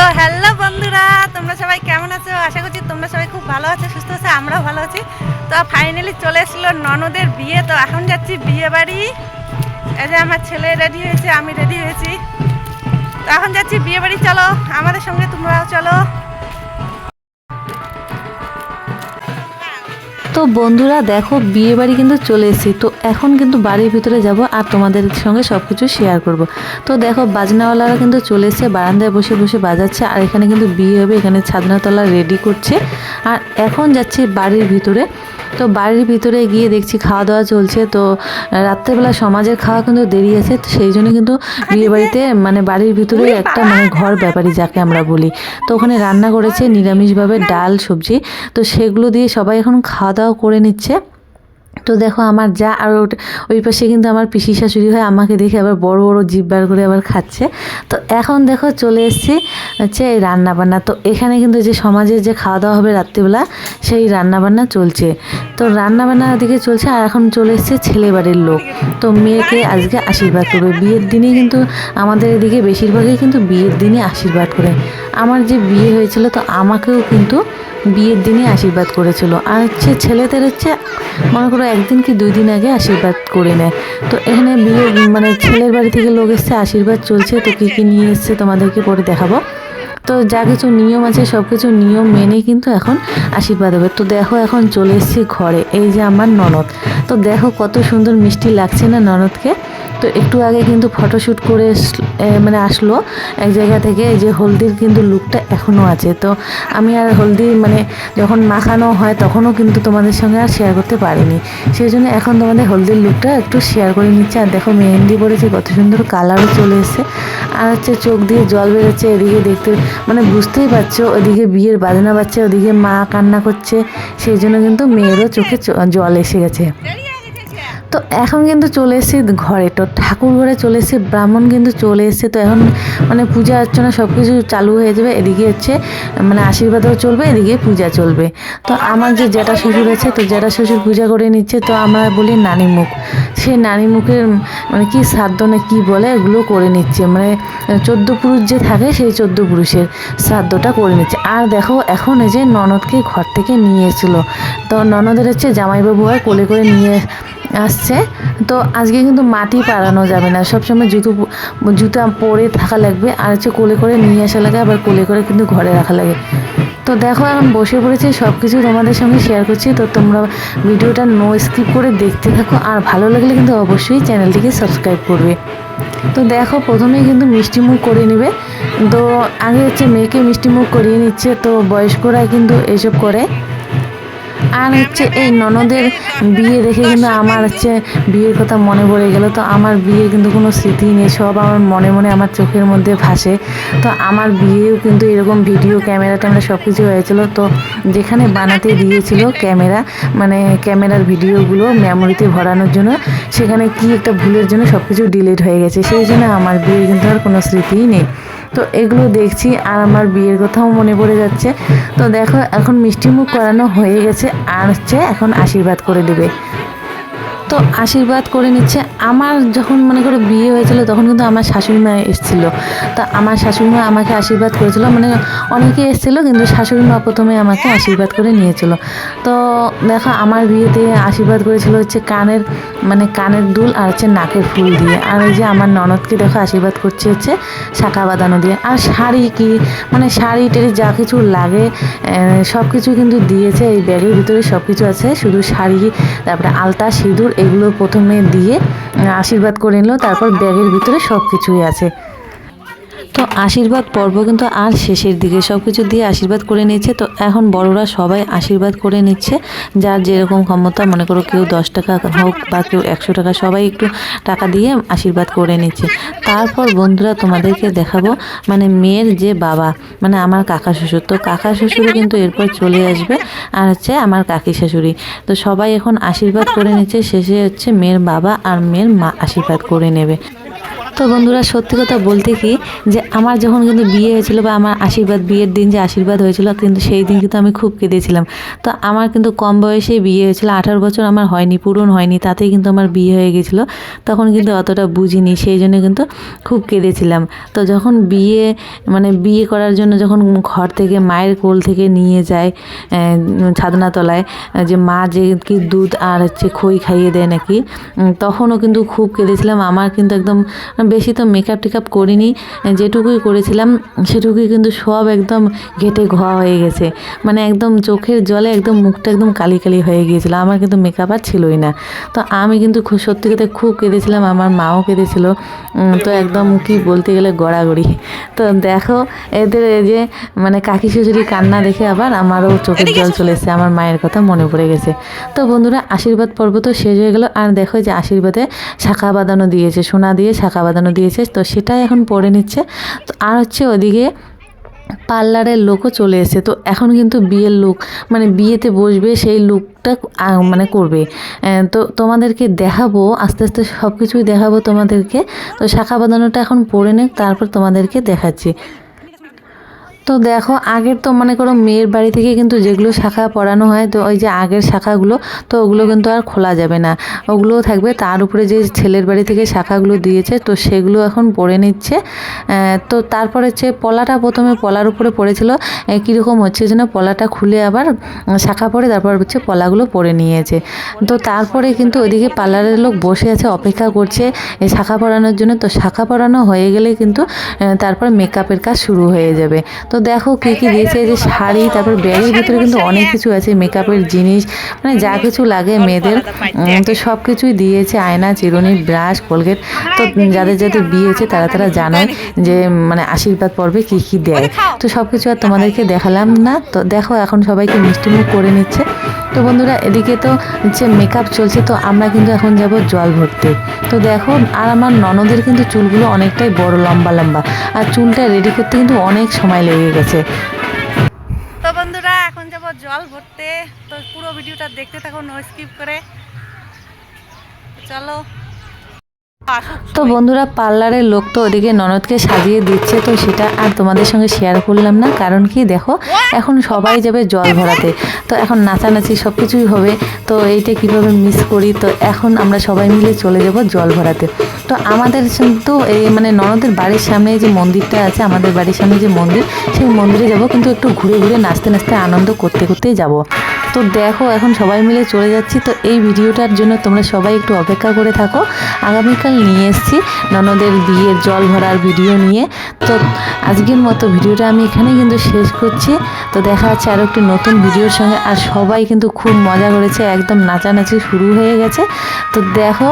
তো হ্যালো বন্ধুরা, তোমরা সবাই কেমন আছো? আশা করছি তোমরা সবাই খুব ভালো আছো, সুস্থ আছো, আমরাও ভালো আছি। তো ফাইনালি চলে এসলো ননদের বিয়ে, তো এখন যাচ্ছি বিয়ে বাড়ি। এই যে আমার ছেলে রেডি হয়েছে, আমি রেডি হয়েছি। তো এখন যাচ্ছি বিয়ে বাড়ি, চলো, আমাদের সঙ্গে তোমরাও চলো। তো বন্ধুরা দেখো, বিয়ে বাড়ি কিন্তু চলে এসেছি। তো এখন কিন্তু বাড়ির ভিতরে যাব আর তোমাদের সঙ্গে সব কিছু শেয়ার করব। তো দেখো, বাজনাওয়ালারা কিন্তু চলে এসে বারান্দায় বসে বসে বাজাচ্ছে আর এখানে কিন্তু বিয়ে হবে, এখানে ছাদনাতলা রেডি করছে। আর এখন যাচ্ছে বাড়ির ভিতরে। তো বাড়ির ভিতরে গিয়ে দেখছি খাওয়া দাওয়া চলছে। তো রাত্রেবেলা সমাজের খাওয়া কিন্তু দেরি আছে তো সেই জন্য কিন্তু বিয়েবাড়িতে মানে বাড়ির ভিতরে একটা মানে ঘর ব্যাপারী যাকে আমরা বলি। তো ওখানে রান্না করেছে নিরামিষভাবে ডাল সবজি। তো সেগুলো দিয়ে সবাই এখন খাওয়া দাওয়া করে নিচ্ছে। তো দেখো আমার যা আর ওই পাশে কিন্তু আমার পিসি শাশুড়ি হয়, আমাকে দেখে আবার বড় বড় জিভ বার করে আবার খাচ্ছে। তো এখন দেখো চলে এসেছি হচ্ছে এই রান্নাবান্না। তো এখানে কিন্তু যে সমাজের যে খাওয়া দাওয়া হবে রাত্রিবেলা, সেই রান্নাবান্না চলছে। তো রান্নাবান্নার দিকে চলছে আর এখন চলে এসেছে ছেলে বাড়ির লোক। তো মেয়েকে আজকে আশীর্বাদ করবে। বিয়ের দিনে কিন্তু আমাদের এদিকে বেশিরভাগই কিন্তু বিয়ের দিনে আশীর্বাদ করে। আমার যে বিয়ে হয়েছিল, তো আমাকেও কিন্তু বিয়ের দিনে আশীর্বাদ করেছিল। আর হচ্ছে ছেলেদের হচ্ছে, মনে করো একদিন কি দুই দিন আগে আশীর্বাদ করে নেয়। তো এখানে বিয়ে মানে ছেলের বাড়ি থেকে লোক এসছে, আশীর্বাদ চলছে, তো কী কী নিয়ে এসছে তোমাদেরকে পরে দেখাবো। তো যা কিছু নিয়ম আছে সব কিছু নিয়ম মেনে কিন্তু এখন আশীর্বাদ হবে। তো দেখো এখন চলে এসেছি ঘরে, এই যে আমার ননদ। তো দেখো কত সুন্দর মিষ্টি লাগছে না ননদকে? তো একটু আগে কিন্তু ফটোশ্যুট করে মানে আসলো, এক জায়গা থেকে, এই যে হলদির কিন্তু লুকটা এখনও আছে। তো আমি আর হলদি মানে যখন মাখানো হয়, তখনও কিন্তু তোমাদের সঙ্গে আর শেয়ার করতে পারিনি। সেই জন্য এখন তোমাদের হলদির লুকটা একটু শেয়ার করে নিচ্ছে। আর দেখো মেহেন্দি পড়েছে কত সুন্দর কালারও চলে এসেছে। আর হচ্ছে চোখ দিয়ে জল বেরোচ্ছে, এদিকে দেখতে মানে বুঝতেই পারছ, ওদিকে বিয়ের বাজনা বাজছে, ওদিকে মা কান্না করছে, সেই জন্য কিন্তু মেয়েরও চোখে জল এসে গেছে। তো এখন কিন্তু চলে এসেছি ঘরে। তো ঠাকুর ঘরে চলে এসেছি, ব্রাহ্মণ কিন্তু চলে এসেছে। তো এখন মানে পূজা অর্চনা সব কিছু চালু হয়ে যাবে। এদিকে হচ্ছে মানে আশীর্বাদও চলবে, এদিকে পূজা চলবে। তো আমার যে জ্যাঠা শ্বশুর আছে, তো জ্যাঠা শ্বশুর পূজা করে নিচ্ছে। তো আমরা বলি নানি মুখ সেই নানি মুখের মানে কি শ্রাদ্ধ না কী বলে, এগুলো করে নিচ্ছে। মানে চোদ্দ পুরুষ যে থাকে, সেই চোদ্দ পুরুষের শ্রাদ্ধটা করে নিচ্ছে। আর দেখো, এখন এই যে ননদকে ঘর থেকে নিয়ে এসেছিল। তো ননদের হচ্ছে জামাইবাবু হয়, কোলে করে নিয়ে আসছে। তো আজকে কিন্তু মাটি পাড়ানো যাবে না। সবসময় জুতো জুতা পরে থাকা লাগবে। আর হচ্ছে কোলে করে নিয়ে আসা লাগে, আবার কোলে করে কিন্তু ঘরে রাখা লাগে। তো দেখো, এখন বসে পড়েছি সব কিছু তোমাদের সঙ্গে শেয়ার করছি। তো তোমরা ভিডিওটা নো স্কিপ করে দেখতে থাকো। আর ভালো লাগলে কিন্তু অবশ্যই চ্যানেলটিকে সাবস্ক্রাইব করবে। তো দেখো, প্রথমেই কিন্তু মিষ্টি মুখ করে নেবে। তো আগে হচ্ছে মেয়েকে মিষ্টি মুখ করিয়ে নিচ্ছে। তো বয়স্করা কিন্তু এসব করে। আর হচ্ছে এই ননদের বিয়ে দেখে কিন্তু আমার হচ্ছে বিয়ের কথা মনে পড়ে গেল। তো আমার বিয়ে কিন্তু কোনো স্মৃতি নেই, সব আমার মনে মনে আমার চোখের মধ্যে ভাসে। তো আমার বিয়েও কিন্তু এরকম ভিডিও, ক্যামেরা ট্যামেরা সব কিছু হয়েছিল। তো যেখানে বানাতে দিয়েছিল ক্যামেরা মানে ক্যামেরার ভিডিওগুলো মেমোরিতে ভরানোর জন্য, সেখানে কি একটা ভুলের জন্য সব কিছু ডিলিট হয়ে গেছে। সেই জন্য আমার বিয়ে কিন্তু আর কোনো স্মৃতিই নেই। তো এগুলো দেখছি আর আমার বিয়ের কথাও মনে পড়ে যাচ্ছে। তো দেখো, এখন মিষ্টিমুখ করানো হয়ে গেছে, আর হচ্ছে এখন আশীর্বাদ করে দেবে। তো আশীর্বাদ করে নিচ্ছে। আমার যখন মনে করো বিয়ে হয়েছিল, তখন কিন্তু আমার শাশুড়ি মা এসেছিল। তা আমার শাশুড়ি মা আমাকে আশীর্বাদ করেছিল। মানে অনেকে এসেছিল, কিন্তু শাশুড়ি মা প্রথমে আমাকে আশীর্বাদ করে নিয়েছিল। তো দেখো, আমার বিয়েতে আশীর্বাদ করেছিল হচ্ছে কানের মানে কানের দুল আর হচ্ছে নাকের ফুল দিয়ে। আর এই যে আমার ননদকে দেখো আশীর্বাদ করছে হচ্ছে শাখা বাঁধানো দিয়ে। আর শাড়ি কি মানে শাড়ি টাড়ি যা কিছু লাগে সব কিছু কিন্তু দিয়েছে। এই ব্যাগের ভিতরে সব কিছু আছে। শুধু শাড়ি, তারপরে আলতা, সিঁদুর এগুলো প্রথমে দিয়ে আশীর্বাদ করে নিল তারপর ব্যাগের ভিতরে সব কিছুই আছে। তো আশীর্বাদ পর্ব কিন্তু আর শেষের দিকে সব কিছু দিয়ে আশীর্বাদ করে নিচ্ছে। তো এখন বড়রা সবাই আশীর্বাদ করে নিচ্ছে। যার যেরকম ক্ষমতা, মনে করো কেউ দশ টাকা হোক বা কেউ একশো টাকা, সবাই একটু টাকা দিয়ে আশীর্বাদ করে নিচ্ছে। তারপর বন্ধুরা তোমাদেরকে দেখাবো মানে মেয়ের যে বাবা মানে আমার কাকা শ্বশুর। তো কাকা শ্বশুরও কিন্তু এরপর চলে আসবে আর হচ্ছে আমার কাকি শাশুড়ি। তো সবাই এখন আশীর্বাদ করে নিচ্ছে, শেষে হচ্ছে মেয়ের বাবা আর মেয়ের মা আশীর্বাদ করে নেবে। তো বন্ধুরা, সত্যি কথা বলতে কি, যে আমার যখন কিন্তু বিয়ে হয়েছিল বা আমার আশীর্বাদ, বিয়ের দিন যে আশীর্বাদ হয়েছিল, কিন্তু সেই দিন কিন্তু আমি খুব কেঁদেছিলাম। তো আমার কিন্তু কম বয়সে বিয়ে হয়েছিল, আঠারো বছর আমার হয়নি, পূরণ হয়নি, তাতেই কিন্তু আমার বিয়ে হয়ে গেছিল। তখন কিন্তু অতটা বুঝিনি, সেই জন্য কিন্তু খুব কেঁদেছিলাম। তো যখন বিয়ে মানে বিয়ে করার জন্য যখন ঘর থেকে, মায়ের কোল থেকে নিয়ে যায় ছাদনাতলায়, যে মা যে কি দুধ আর হচ্ছে খই খাইয়ে দেয় নাকি তখনও কিন্তু খুব কেঁদেছিলাম। আমার কিন্তু একদম বেশি তো মেকআপ টেকআপ করিনি যেটুকুই করেছিলাম সেটুকুই কিন্তু সব একদম ঘেটে ঘোয়া হয়ে গেছে। মানে একদম চোখের জলে একদম মুখটা একদম কালি কালি হয়ে গিয়েছিল আমার কিন্তু মেকআপ আর ছিলই না। তো আমি কিন্তু খুব সত্যি কথা খুব কেঁদেছিলাম আমার মাও কেঁদেছিল। তো একদম কি বলতে গেলে গড়াগড়ি। তো দেখো এদের এই যে মানে কাকি শ্বশুরি কান্না দেখে আবার আমারও চোখের জল চলে এসেছে আমার মায়ের কথা মনে পড়ে গেছে। তো বন্ধুরা আশীর্বাদ পর্ব তো শেষ হয়ে গেল আর দেখো যে আশীর্বাদে শাখা বাঁধানো দিয়েছে সোনা দিয়ে শাখা বাঁধানো দিয়েছে, তো সেটাই এখন পরে নিচ্ছে। তো আর হচ্ছে ওদিকে পার্লারের লোকও চলে এসেছে, তো এখন কিন্তু বিয়ের লোক মানে বিয়েতে বসবে সেই লুকটা মানে করবে। তো তোমাদেরকে দেখাবো, আস্তে আস্তে সব কিছুই দেখাবো তোমাদেরকে। তো শাখা বাঁধানোটা এখন পরে নে তারপর তোমাদেরকে দেখাচ্ছি। তো দেখো, আগের তো মনে করো মেয়ের বাড়ি থেকে কিন্তু যেগুলো শাখা পড়ানো হয়, তো ওই যে আগের শাখাগুলো, তো ওগুলো কিন্তু আর খোলা যাবে না। ওগুলোও থাকবে। তার উপরে যে ছেলের বাড়ি থেকে শাখাগুলো দিয়েছে, তো সেগুলো এখন পড়ে নিচ্ছে। তো তারপরে হচ্ছে পলাটা প্রথমে পলার উপরে পড়েছিল। কীরকম হচ্ছে যেন পলাটা খুলে আবার শাখা পরে তারপর হচ্ছে পলাগুলো পড়ে নিয়েছে। তো তারপরে কিন্তু ওইদিকে পার্লারের লোক বসে আছে, অপেক্ষা করছে শাখা পরানোর জন্য। তো শাখা পরানো হয়ে গেলে কিন্তু তারপর মেকআপের কাজ শুরু হয়ে যাবে। তো দেখো কী কী দিয়েছে যে শাড়ি, তারপর ব্যাগের ভিতরে কিন্তু অনেক কিছু আছে মেকআপের জিনিস মানে যা কিছু লাগে মেয়েদের। তো সব কিছুই দিয়েছে, আয়না, চিরুনি, ব্রাশ, কোলগেট। তো যাদের যাদের বিয়েছে তারা তারা জানায় যে মানে আশীর্বাদ পর্বে কী কী দেয়। তো সব কিছু আর তোমাদেরকে দেখালাম না। তো দেখো এখন সবাইকে মিষ্টিমুখ করে নিচ্ছে। তো বন্ধুরা, এদিকে তো হচ্ছে মেকআপ চলছে, তো আমরা কিন্তু এখন যাব জল ভরতে। তো দেখো, আর আমার ননদের কিন্তু চুলগুলো অনেকটাই বড়, লম্বা লম্বা। আর চুলটা রেডি করতে কিন্তু অনেক সময় লেগে গেছে। তো বন্ধুরা, এখন যাব জল ভরতে। তো পুরো ভিডিওটা দেখতে থাকো নো স্কিপ করে। চলো। তো বন্ধুরা, পার্লারের লোক তো ওদিকে ননদকে সাজিয়ে দিচ্ছে, তো সেটা আর তোমাদের সঙ্গে শেয়ার করলাম না। কারণ কি দেখো, এখন সবাই যাবে জল ভরাতে। তো এখন নাচানাচি সব কিছুই হবে, তো এইটা কীভাবে মিস করি? তো এখন আমরা সবাই মিলে চলে যাব জল ভরাতে। তো আমাদের কিন্তু এই মানে ননদের বাড়ির সামনে যে মন্দিরটা আছে, আমাদের বাড়ির সামনে যে মন্দির, সেই মন্দিরে যাব, কিন্তু একটু ঘুরে ঘুরে নাচতে নাচতে আনন্দ করতে করতেই যাব। তো দেখো, এখন সবাই মিলে চলে যাচ্ছি। তো এই ভিডিওটার জন্য তোমরা সবাই একটু অপেক্ষা করে থাকো। আগামীকাল নিয়ে এসেছি ননদের বিয়ের জল ভরার ভিডিও নিয়ে। তো আজকের মতো ভিডিওটা আমি এখানেই কিন্তু শেষ করছি। তো দেখা যাচ্ছে আরও একটি নতুন ভিডিওর সঙ্গে। আর সবাই কিন্তু খুব মজা করেছে, একদম নাচানাচি শুরু হয়ে গেছে। তো দেখো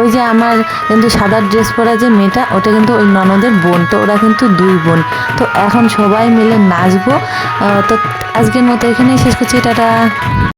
ওই যে আমার কিন্তু সাদা ড্রেস পরা যে মেয়েটা, ওটা কিন্তু ওই ননদের বোন। তো ওরা কিন্তু দুই বোন। তো এখন সবাই মিলে নাচবো। তো আজকের মতো এখানেই শেষ করছি টাটা।